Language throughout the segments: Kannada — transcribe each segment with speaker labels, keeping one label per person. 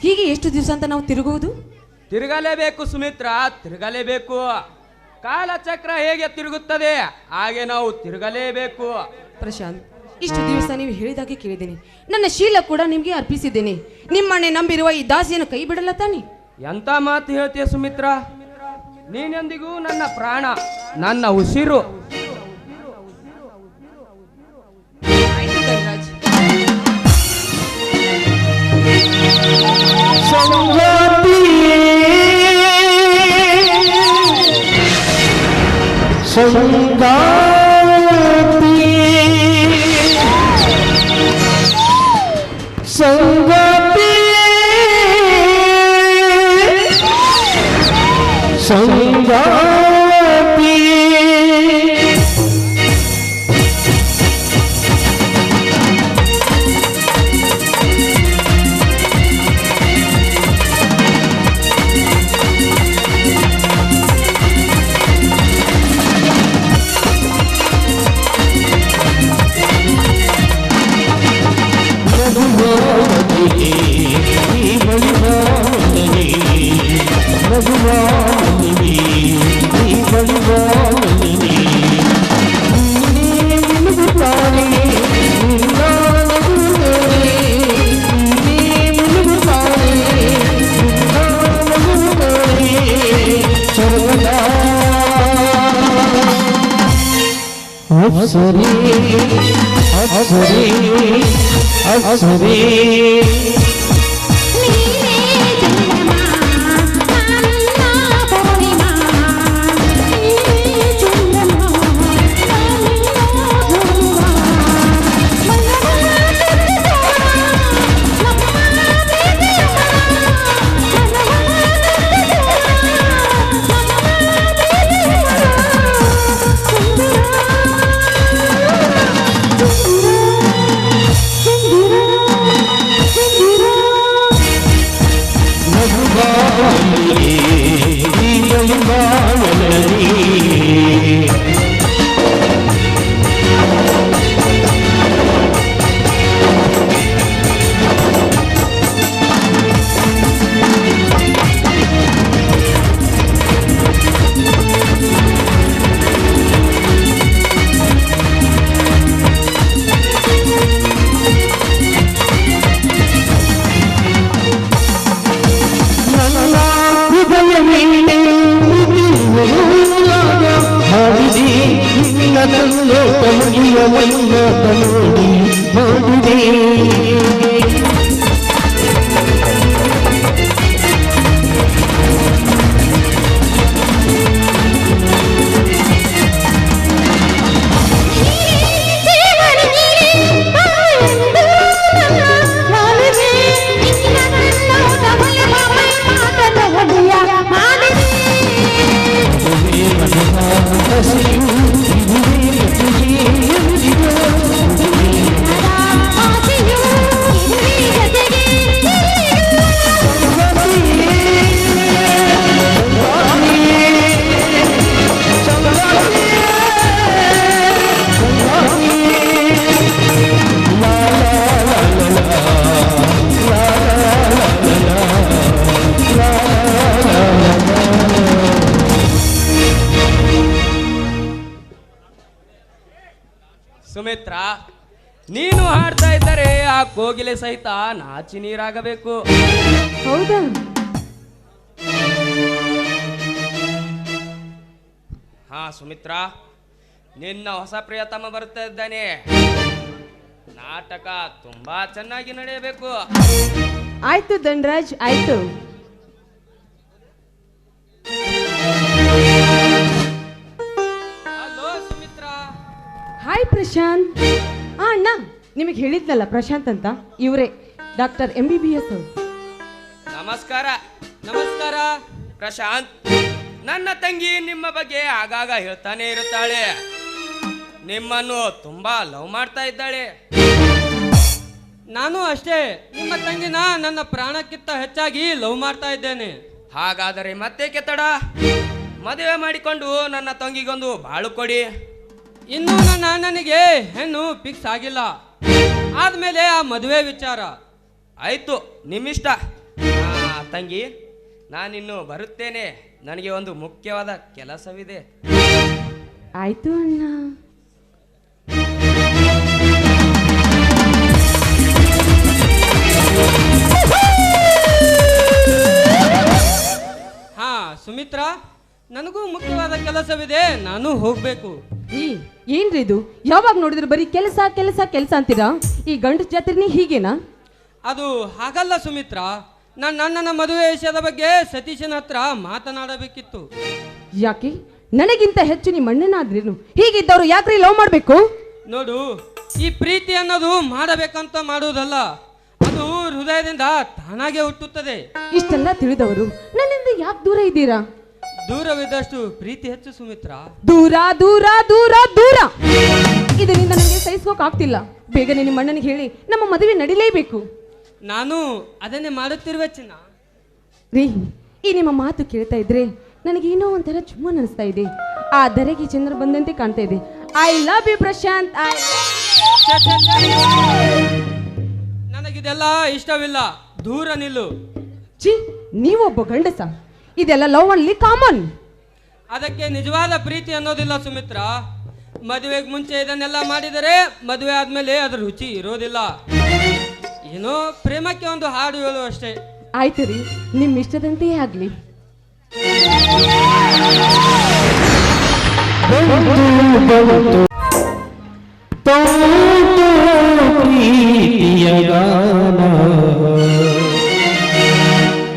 Speaker 1: ಹೀಗೆ ಎಷ್ಟು ದಿವಸ ಅಂತ ನಾವು ತಿರುಗುವುದು?
Speaker 2: ತಿರುಗಲೇಬೇಕು ಸುಮಿತ್ರ ತಿರುಗಲೇಬೇಕು. ಕಾಲಚಕ್ರ ಹೇಗೆ ತಿರುಗುತ್ತದೆ? ಹಾಗೆ ನಾವು ತಿರುಗಲೇಬೇಕು.
Speaker 1: ಪ್ರಶಾಂತ್ ಇಷ್ಟು ದಿವಸ ನೀವು ಹೇಳಿದಾಗೆ ಕೇಳಿದ್ದೀನಿ. ನನ್ನ ಶೀಲ ಕೂಡ ನಿಮಗೆ ಅರ್ಪಿಸಿದ್ದೇನೆ. ನಿಮ್ಮಣ್ಣೆ ನಂಬಿರುವ ಈ ದಾಸಿಯನ್ನು ಕೈ ಬಿಡಲ್ಲ ತಾನೆ?
Speaker 2: ಎಂತ ಮಾತು ಹೇಳ್ತೀಯ ಸುಮಿತ್ರ? ನೀನೆಂದಿಗೂ ನನ್ನ ಪ್ರಾಣ ನನ್ನ ಉಸಿರು
Speaker 3: संगा અસુરી અસુરી
Speaker 2: અસુરી. ನೀನು ಹಾಡ್ತಾ ಇದ್ದರೆ ಆ ಕೋಗಿಲೆ ಸಹಿತ ನಾಚಿ ನೀರಾಗಬೇಕು.
Speaker 1: ಹೌದಾ?
Speaker 2: ಹಾ ಸುಮಿತ್ರ ನಿನ್ನ ಹೊಸ ಪ್ರಿಯತಮ ಬರ್ತಾ ಇದ್ದಾನೆ. ನಾಟಕ ತುಂಬಾ ಚೆನ್ನಾಗಿ ನಡೆಯಬೇಕು.
Speaker 1: ಆಯ್ತು ಧನ್ರಾಜ್ ಆಯ್ತು.
Speaker 2: ಹಲೋ ಸುಮಿತ್ರ.
Speaker 1: ಹಾಯ್ ಪ್ರಶಾಂತ್. ಅಣ್ಣ, ನಿಮಗೆ ಹೇಳಿದ್ನಲ್ಲ ಪ್ರಶಾಂತ್ ಅಂತ? ಇವರೇ, doctor M B B S
Speaker 2: ನಮಸ್ಕಾರ ನಮಸ್ಕಾರ, ಪ್ರಶಾಂತ್. ನನ್ನ ತಂಗಿ ನಿಮ್ಮ ಬಗ್ಗೆ ಆಗಾಗ ಹೇಳ್ತಾನೆ ಇರುತ್ತಾಳೆ. ನಿಮ್ಮನ್ನು ತುಂಬಾ ಲವ್ ಮಾಡ್ತಾ ಇದ್ದಾಳೆ.
Speaker 4: ನಾನು ಅಷ್ಟೇ, ನಿಮ್ಮ ತಂಗಿನ ನನ್ನ ಪ್ರಾಣಕ್ಕಿಂತ ಹೆಚ್ಚಾಗಿ ಲವ್ ಮಾಡ್ತಾ ಇದ್ದೇನೆ.
Speaker 2: ಹಾಗಾದರೆ ಮತ್ತೆ ಕೆತ್ತಡ ಮದುವೆ ಮಾಡಿಕೊಂಡು ನನ್ನ ತಂಗಿಗೊಂದು ಬಾಳು ಕೊಡಿ.
Speaker 4: ಇನ್ನು ನನ್ನ ಅಣ್ಣನಿಗೆ ಹೆಣ್ಣು ಫಿಕ್ಸ್ ಆಗಿಲ್ಲ. ಆದ್ಮೇಲೆ ಆ ಮದುವೆ ವಿಚಾರ.
Speaker 2: ಆಯ್ತು ನಿಮ್ಮಿಷ್ಟ. ತಂಗಿ ನಾನಿನ್ನು ಬರುತ್ತೇನೆ. ನನಗೆ ಒಂದು ಮುಖ್ಯವಾದ ಕೆಲಸವಿದೆ.
Speaker 1: ಆಯ್ತು ಅಣ್ಣ.
Speaker 4: ಹಾ ಸುಮಿತ್ರಾ ನನಗೂ ಮುಖ್ಯವಾದ ಕೆಲಸವಿದೆ. ನಾನು ಹೋಗ್ಬೇಕು.
Speaker 1: ಈ ಏನ್ರಿ ಇದು? ಯಾವಾಗ ನೋಡಿದ್ರು ಬರೀ ಕೆಲಸ ಕೆಲಸ ಕೆಲಸ ಅಂತೀರಾ? ಈ ಗಂಡ ಜಾತ್ರೆನೇ ಹೀಗೇನಾ?
Speaker 4: ಅದು ಹಾಗಲ್ಲ ಸುಮಿತ್ರಾ. ನನ್ನ ಅಣ್ಣನ ಮದುವೆ ವಿಷಯದ ಬಗ್ಗೆ ಸತೀಶನ ಹತ್ರ ಮಾತನಾಡಬೇಕಿತ್ತು.
Speaker 1: ಯಾಕೆ? ನನಗಿಂತ ಹೆಚ್ಚು ನಿಮ್ಮ ಅಣ್ಣನಾದ್ರೇನು? ಹೀಗಿದ್ದವ್ರು ಯಾಕ್ರಿ ಲವ್ ಮಾಡಬೇಕು?
Speaker 4: ನೋಡು ಈ ಪ್ರೀತಿ ಅನ್ನೋದು ಮಾಡಬೇಕಂತ ಮಾಡುವುದಲ್ಲ ಅದು ಹೃದಯದಿಂದ ತಾನಾಗೆ ಹುಟ್ಟುತ್ತದೆ.
Speaker 1: ಇಷ್ಟೆಲ್ಲ ತಿಳಿದವರು ನನ್ನಿಂದ ಯಾಕೆ ದೂರ ಇದ್ದೀರಾ?
Speaker 4: ದೂರವಿದ್ದಷ್ಟು ಪ್ರೀತಿ ಹೆಚ್ಚು ಸುಮಿತ್ರಾ.
Speaker 1: ದೂರ ದೂರ ದೂರ ದೂರ. ಇದರಿಂದ ನನಗೆ ಸಹಿಸ್ಕೋಕ್ ಆಗ್ತಿಲ್ಲ ಬೇಗನೆ ನಿಮ್ಮ ಅಣ್ಣನಿಗೆ ಹೇಳಿ ನಮ್ಮ ಮದುವೆ ನಡಿಲೇಬೇಕು.
Speaker 4: ನಾನು ಅದನ್ನೇ ಮಾಡುತ್ತಿರುವ ಚಿನ್ನ.
Speaker 1: ರೀ ಈ ನಿಮ್ಮ ಮಾತು ಕೇಳ್ತಾ ಇದ್ರೆ ನನಗೆ ಏನೋ ಒಂಥರ ಚುಮ್ಮನ್ ಅನಿಸ್ತಾ ಇದೆ. ಆ ದರೆಗೆ ಚಂದ್ರ ಬಂದಂತೆ ಕಾಣ್ತಾ ಇದೆ. I love you Prashant. I.
Speaker 4: ನನಗಿದೆಲ್ಲ ಇಷ್ಟವಿಲ್ಲ. ದೂರ ನಿಲ್ಲು.
Speaker 1: ಚಿ ನೀವೊಬ್ಬ ಗಂಡಸ. ಇದೆಲ್ಲ ಲವ್ ಅಲ್ಲಿ ಕಾಮನ್
Speaker 4: ಅದಕ್ಕೆ ನಿಜವಾದ ಪ್ರೀತಿ ಅನ್ನೋದಿಲ್ಲ ಸುಮಿತ್ರ. ಮದುವೆಗೆ ಮುಂಚೆ ಇದನ್ನೆಲ್ಲ ಮಾಡಿದರೆ ಮದುವೆ ಆದ್ಮೇಲೆ ಅದ್ರ ರುಚಿ ಇರೋದಿಲ್ಲ. ಏನೋ ಪ್ರೇಮಕ್ಕೆ ಒಂದು ಹಾಡು ಹೇಳು ಅಷ್ಟೇ.
Speaker 1: ಆಯ್ತು ರೀ ನಿಮ್ ಇಷ್ಟದಂತೆಯೇ ಆಗ್ಲಿ.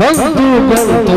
Speaker 3: ಬಂತು ಬಂತು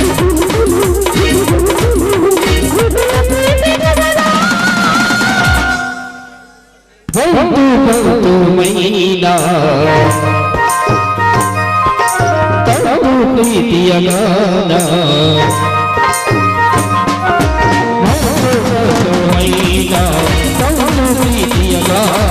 Speaker 3: తప్పు మైలా తప్పు ప్రీతియగాన
Speaker 4: మైలా తప్పు ప్రీతియగాన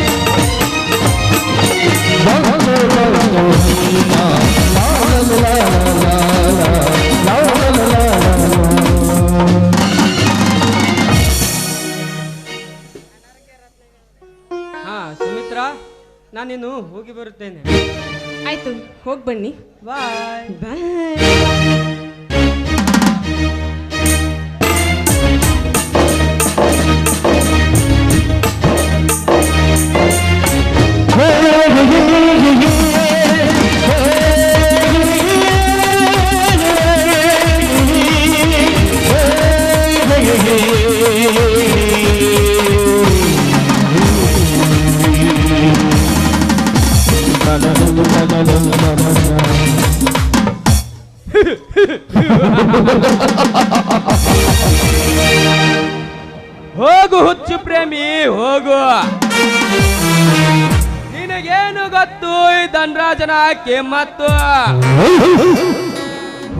Speaker 4: ಹೋಗಿ
Speaker 1: ಬನ್ನಿ.
Speaker 4: ಬಾಯ್
Speaker 2: ಗೊತ್ತು ಆಕೆ ಮತ್ತು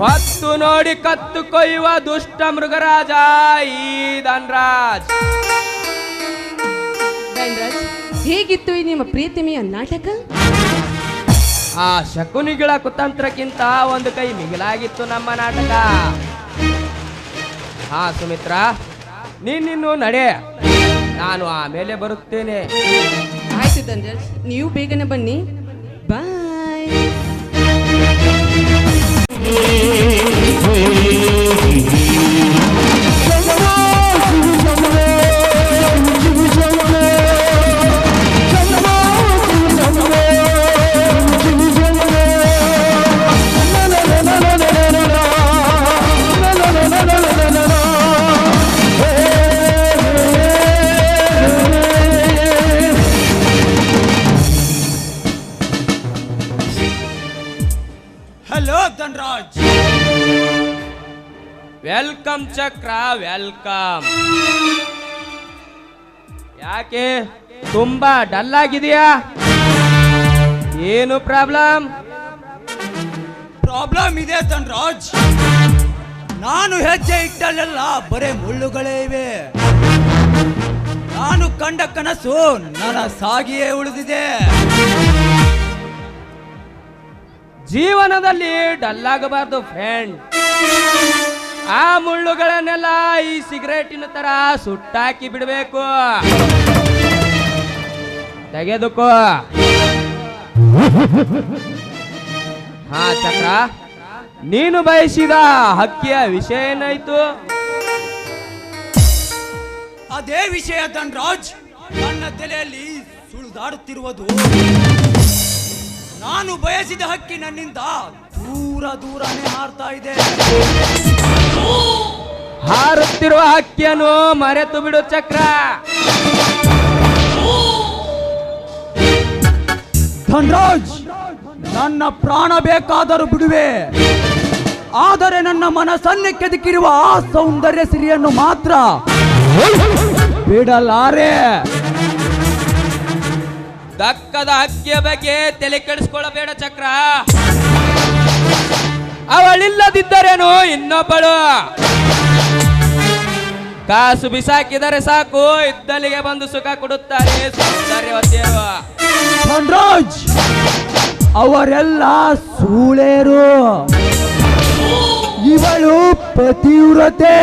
Speaker 2: ಹೊತ್ತು ನೋಡಿ ಕತ್ತು ಕೊಯ್ಯುವ ದುಷ್ಟ ಮೃಗರಾಜ ಈ ಧನರಾಜ್.
Speaker 1: ಹೇಗಿತ್ತು ಈ ನಿಮ್ಮ ಪ್ರೀತಿಮೆಯ ನಾಟಕ?
Speaker 2: ಆ ಶಕುನಿಗಳ ಕುತಂತ್ರಕ್ಕಿಂತ ಒಂದು ಕೈ ಮಿಗಿಲಾಗಿತ್ತು ನಮ್ಮ ನಾಟಕ. ಹಾ ಸುಮಿತ್ರ ನೀನಿನ್ನು ನಡೆ ನಾನು ಆಮೇಲೆ ಬರುತ್ತೇನೆ.
Speaker 1: ಆಯ್ತು ತಂದ್ರೆ ನೀವು ಬೇಗನೆ ಬನ್ನಿ.
Speaker 5: Hello
Speaker 2: welcome Chakra welcome. ಯಾಕೆ ತುಂಬಾ ಡಲ್ ಆಗಿದೆಯಾ ಏನು ಪ್ರಾಬ್ಲಮ್?
Speaker 5: ಪ್ರಾಬ್ಲಮ್ ಇದೆ ಧನ್ರಾಜ್. ನಾನು ಹೆಜ್ಜೆ ಇಟ್ಟಲ್ಲೆಲ್ಲ ಬರೇ ಮುಳ್ಳುಗಳೇ ಇವೆ. ನಾನು ಕಂಡ ಕನಸು ನನ್ನ ಸಾಗಿಯೇ ಉಳಿದಿದೆ.
Speaker 2: ಜೀವನದಲ್ಲಿ ಡಲ್ಲಾಗಬಾರ್ದು ಫ್ರೆಂಡ್ ಆ ಮುಳ್ಳುಗಳನ್ನೆಲ್ಲ ಈ ಸಿಗರೇಟಿನ ತರ ಸುಟ್ಟಾಕಿ ಬಿಡಬೇಕು. ತೆಗೆದುಕೋ. ಹಾ, ಚಕ್ರ. ನೀನು ಬಯಸಿದ ಹಕ್ಕಿಯ ವಿಷಯ ಏನಾಯ್ತು?
Speaker 5: ಅದೇ ವಿಷಯ ಧನ್ರಾಜ್. ನನ್ನ ತಲೆಯಲ್ಲಿ ಸುಳಿದಾಡುತ್ತಿರುವುದು. ನಾನು ಬಯಸಿದ ಹಕ್ಕಿ ನನ್ನಿಂದ ದೂರ ದೂರನೇ ಹಾರ್ತಾ ಇದೆ.
Speaker 2: ಹಾರುತ್ತಿರುವ ಹಕ್ಕಿಯನ್ನು ಮರೆತು ಬಿಡು ಚಕ್ರ.
Speaker 5: ಧನ್ರಾಜ್ ನನ್ನ ಪ್ರಾಣ ಬೇಕಾದರೂ ಬಿಡುವೆ. ಆದರೆ ನನ್ನ ಮನಸ್ಸನ್ನೇ ಕೆದಕಿರುವ ಆ ಸೌಂದರ್ಯ ಸಿರಿಯನ್ನು ಮಾತ್ರ ಬಿಡಲಾರೆ.
Speaker 2: ದಕ್ಕದ ಹಕ್ಕಿಯ ಬಗ್ಗೆ ತಲೆ ಕೆಡಿಸ್ಕೊಳ್ಳಬೇಡ ಚಕ್ರ. ಅವಳಿಲ್ಲದಿದ್ದರೇನು? ಇನ್ನೊಬ್ಬಳು. ಕಾಸು ಬಿಸಾಕಿದರೆ ಸಾಕು ಇದ್ದಲ್ಲಿಗೆ ಬಂದು ಸುಖ ಕೊಡುತ್ತಾರೆ ಸೌಂದರ್ಯವತಿಯರು
Speaker 5: ಅವರೆಲ್ಲ ಸೂಳೇರು. ಇವಳು ಪತಿವ್ರತೆ.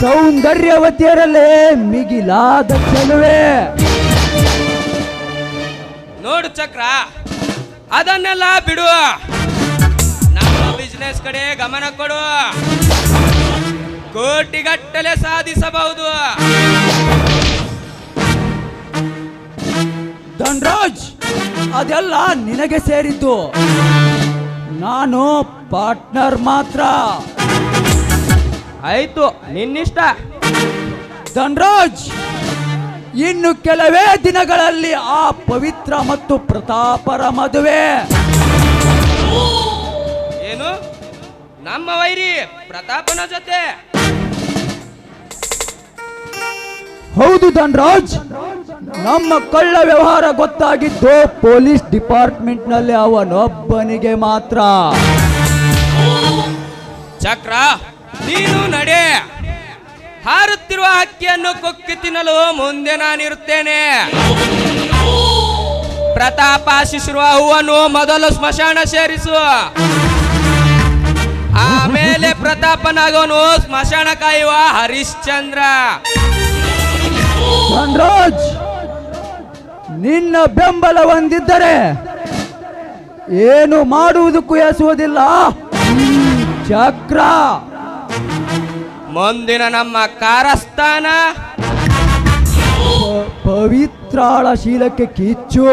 Speaker 5: ಸೌಂದರ್ಯವತಿಯರಲ್ಲೇ ಮಿಗಿಲಾದ ಚೆಲುವೆ.
Speaker 2: ನೋಡು ಚಕ್ರ ಅದನ್ನೆಲ್ಲ ಬಿಡು. ಬಿಸ್ನೆಸ್ ಕಡೆ ಗಮನ ಕೊಡು. ಕೋಟಿಗಟ್ಟಲೆ ಸಾಧಿಸಬಹುದು.
Speaker 5: ಧನ್ರಾಜ್ ಅದೆಲ್ಲ ನಿನಗೆ ಸೇರಿದ್ದು. ನಾನು ಪಾರ್ಟ್ನರ್ ಮಾತ್ರ.
Speaker 2: ಆಯ್ತು ನಿನ್ನಿಷ್ಟ.
Speaker 5: ಧನ್ರಾಜ್ ಇನ್ನು ಕೆಲವೇ ದಿನಗಳಲ್ಲಿ ಆ ಪವಿತ್ರ ಮತ್ತು ಪ್ರತಾಪರ ಮದುವೆ.
Speaker 2: ನಮ್ಮ ವೈರಿ ಪ್ರತಾಪನ ಜೊತೆ.
Speaker 5: ಹೌದು ಧನ್ರಾಜ್ ನಮ್ಮ ಕಳ್ಳ ವ್ಯವಹಾರ ಗೊತ್ತಾಗಿದ್ದು ಪೊಲೀಸ್ ಡಿಪಾರ್ಟ್ಮೆಂಟ್ನಲ್ಲಿ ಅವನೊಬ್ಬನಿಗೆ ಮಾತ್ರ.
Speaker 2: ಚಕ್ರ ನೀನು ನಡೆ. ಹಾರುತ್ತಿರುವ ಹಕ್ಕಿಯನ್ನು ಕೊಕ್ಕಿ ತಿನ್ನಲು ಮುಂದೆ ನಾನಿರುತ್ತೇನೆ. ಪ್ರತಾಪ ಆಶಿಸಿರುವ ಹೂವನ್ನು ಮೊದಲು ಸ್ಮಶಾನ ಸೇರಿಸು. ಆಮೇಲೆ ಪ್ರತಾಪನಾಗೋನು ಸ್ಮಶಾನ ಕಾಯುವ ಹರಿಶ್ಚಂದ್ರ.
Speaker 5: ಧನ್ರಾಜ್ ನಿನ್ನ ಬೆಂಬಲ ಹೊಂದಿದ್ದರೆ ಏನು ಮಾಡುವುದಕ್ಕೂ ಎಸುವುದಿಲ್ಲ ಚಕ್ರ.
Speaker 2: ಮುಂದಿನ ನಮ್ಮ ಕಾರಸ್ಥಾನ
Speaker 5: ಪವಿತ್ರಾಳ ಶೀಲಕ್ಕೆ ಕಿಚ್ಚು.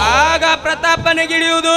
Speaker 2: ಆಗ ಪ್ರತಾಪನಿಗಿಳಿಯುವುದು